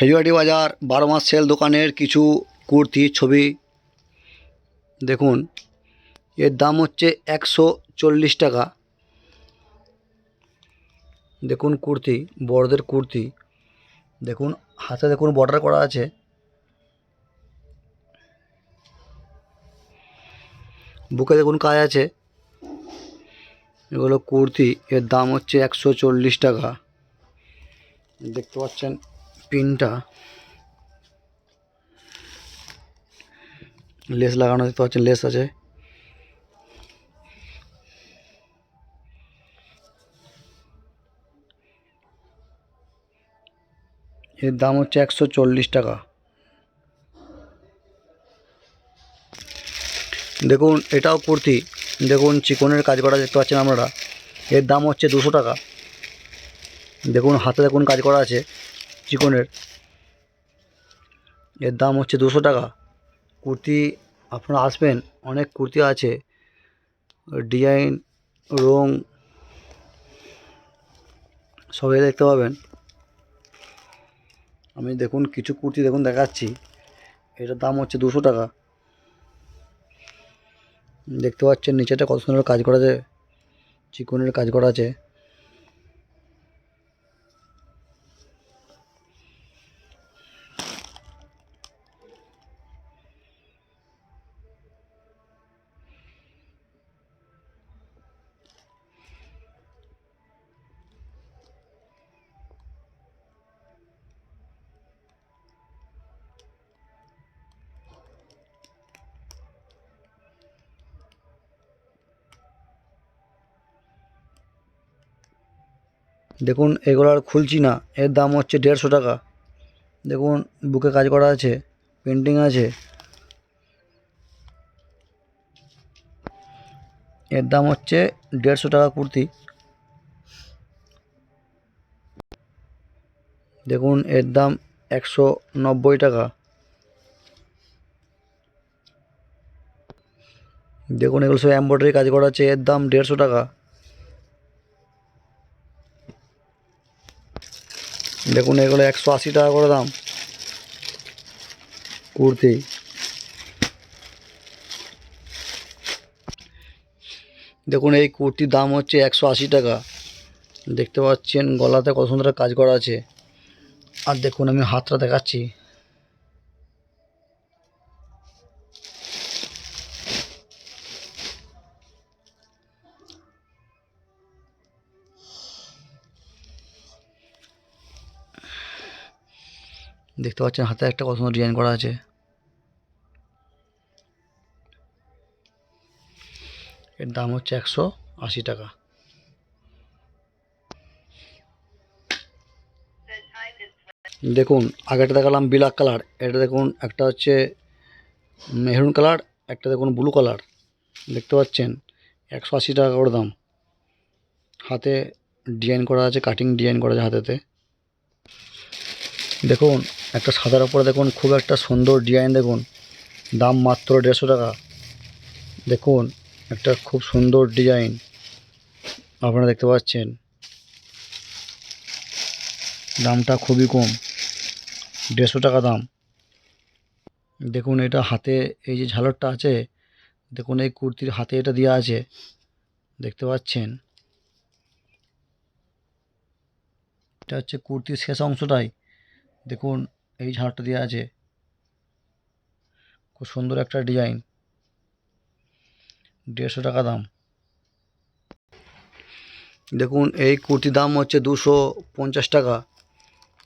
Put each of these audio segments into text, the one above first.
খেজুয়াটি বাজার, বারো মাস সেল দোকানের কিছু কুর্তি, ছবি। দেখুন, এর দাম হচ্ছে একশো চল্লিশ টাকা। দেখুন কুর্তি, বড়দের কুর্তি। দেখুন, হাতে দেখুন বর্ডার করা আছে। বুকে দেখুন কাজ আছে। এগুলো কুর্তি, এর দাম হচ্ছে একশো চল্লিশ টাকা। দেখতে পাচ্ছেন পিনটা লেস লাগানো দেখতে পাচ্ছেন, লেস আছে। এর দাম হচ্ছে একশো চল্লিশ টাকা। দেখুন, এটাও কুর্তি। দেখুন, চিকনের কাজ করা দেখতে পাচ্ছেন আপনারা। এর দাম হচ্ছে দুশো টাকা। দেখুন, হাতে দেখুন কাজ করা আছে। চিকনের। এর দাম হচ্ছে দুশো টাকা। কুর্তি আপনারা আসবেন, অনেক কুর্তি আছে। ডিজাইন, রং সবই দেখতে পাবেন। আমি দেখুন, কিছু কুর্তি দেখুন, দেখাচ্ছি। এটার দাম হচ্ছে দুশো টাকা। দেখতে পাচ্ছেন, নিচেটা কত সুন্দর কাজ করা আছে, চিকনের কাজ করা আছে। দেখুন, এগুলো আর খুলছি না। এর দাম হচ্ছে দেড়শো টাকা। দেখুন, বুকে কাজ করা আছে পেন্টিং আছে। এর দাম হচ্ছে দেড়শো টাকা কুর্তি। দেখুন, এর দাম একশো নব্বই টাকা। দেখুন, এগুলো সব এম্ব্রয়ডারি কাজ করা আছে, এর দাম দেড়শো টাকা। দেখুন, এগুলো একশো আশি টাকা করে দাম। কুর্তি। দেখুন, এই কুর্তির দাম হচ্ছে একশো আশি টাকা। দেখতে পাচ্ছেন, গলাতে কত সুন্দর কাজ করা আছে। আর দেখুন, আমি হাতটা দেখাচ্ছি। দেখতে পাচ্ছেন হাতে একটা কত সুন্দর ডিজাইন করা আছে। এর দাম হচ্ছে একশো আশি টাকা। দেখুন আগেটা দেখালাম ব্ল্যাক কালার, এটা দেখুন একটা হচ্ছে মেহরুন কালার, একটা দেখুন ব্লু কালার। দেখতে পাচ্ছেন, একশো আশি টাকা করে দাম। হাতে ডিজাইন করা আছে, কাটিং ডিজাইন করা আছে হাতেতে। দেখুন একটা সাদার ওপরে দেখুন, খুব একটা সুন্দর ডিজাইন দেখুন। দাম মাত্র দেড়শো টাকা। দেখুন, একটা খুব সুন্দর ডিজাইন আপনারা দেখতে পাচ্ছেন। দামটা খুবই কম। দেড়শো টাকা দাম। দেখুন, এটা হাতে এই যে ঝালরটা আছে, দেখুন, এই কুর্তির হাতে এটা দেওয়া আছে। দেখতে পাচ্ছেন? এটা হচ্ছে কুর্তির শেষ অংশটাই। দেখুন এই ঝাড়টা দেওয়া আছে। খুব সুন্দর একটা ডিজাইন। দেড়শো টাকা দাম। দেখুন, এই কুর্তির দাম হচ্ছে দুশো পঞ্চাশ টাকা।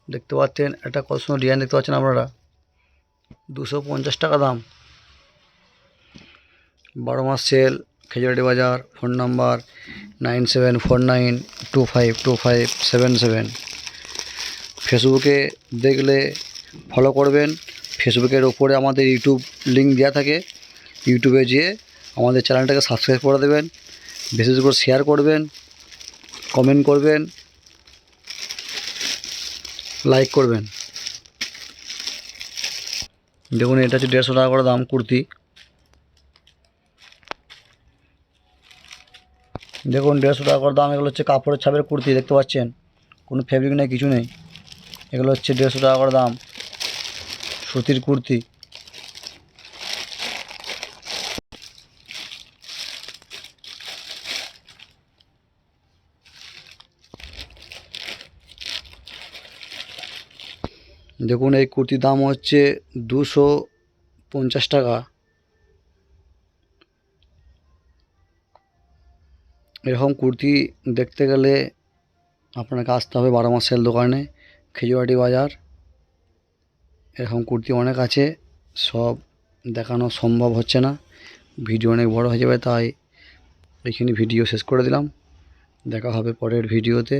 দেখতে পাচ্ছেন, একটা কত সুন্দর ডিজাইন দেখতে পাচ্ছেন আপনারা। দুশো পঞ্চাশ টাকা দাম। বারো মাস সেল, খেজুরাটি বাজার, phone number, nine seven four nine two five two five seven seven. ফেসবুকে দেখলে ফলো করবেন। ফেসবুকের ওপরে আমাদের ইউটিউব লিঙ্ক দেওয়া থাকে, ইউটিউবে যেয়ে আমাদের চ্যানেলটাকে সাবস্ক্রাইব করে দেবেন বেশি বেশি করে শেয়ার করবেন, কমেন্ট করবেন, লাইক করবেন। দেখুন, এটা হচ্ছে দেড়শো টাকা করে দাম কুর্তি। দেখুন, দেড়শো টাকা করে দাম, এগুলো হচ্ছে কাপড়ের ছাপের কুর্তি, দেখতে পাচ্ছেন? কোনো ফেব্রিক নেই, কিছু নেই। এগুলো হচ্ছে দেড়শো টাকা করে দাম। সুতির কুর্তি। দেখুন, এই কুর্তির দাম হচ্ছে দুশো পঞ্চাশ টাকা। এরকম কুর্তি দেখতে গেলে আপনাকে আসতে হবে বারো মাসের দোকানে, খেজুরাটি বাজার। এরকম কুর্তি অনেক আছে, সব দেখানো সম্ভব হচ্ছে না। ভিডিও অনেক বড় হয়ে যাবে, তাই এখানে ভিডিও শেষ করে দিলাম। দেখা হবে পরের ভিডিওতে।